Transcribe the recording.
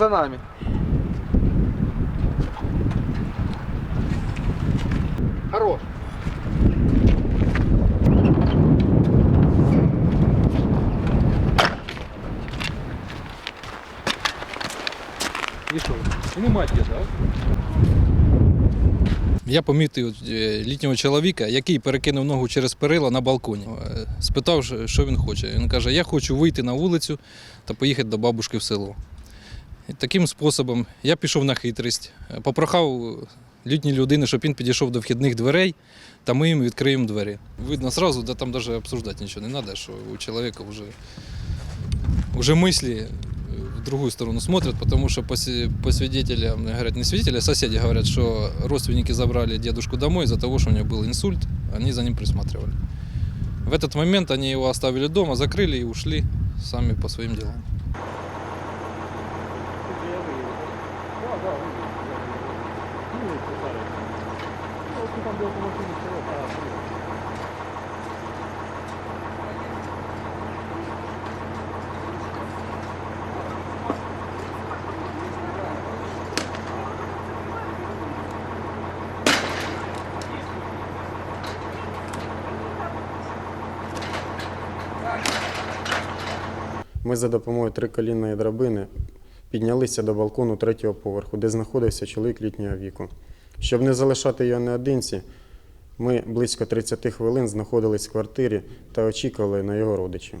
за нами. Хорош. І що? І нема так? Я помітив е, літнього чоловіка, який перекинув ногу через перила на балконі. Е, Спитав, що він хоче. Він каже: Я хочу вийти на вулицю та поїхати до бабушки в село. І таким способом я пішов на хитрість, е, попрохав літній людини, щоб він підійшов до вхідних дверей, та ми їм відкриємо двері. Видно одразу, да там навіть обсуждати нічого не треба, що у чоловіка вже, вже мислі э, в другую сторону смотрят, потому что по, се- по свидетелям, говорят, не свидетели, а соседи говорят, что родственники забрали дедушку домой из-за того, что у него был инсульт, они за ним присматривали. В этот момент они его оставили дома, закрыли и ушли сами по своим делам. Ми за допомогою триколінної драбини піднялися до балкону третього поверху, де знаходився чоловік літнього віку. Щоб не залишати його наодинці, ми близько 30 хвилин знаходились в квартирі та очікували на його родичів.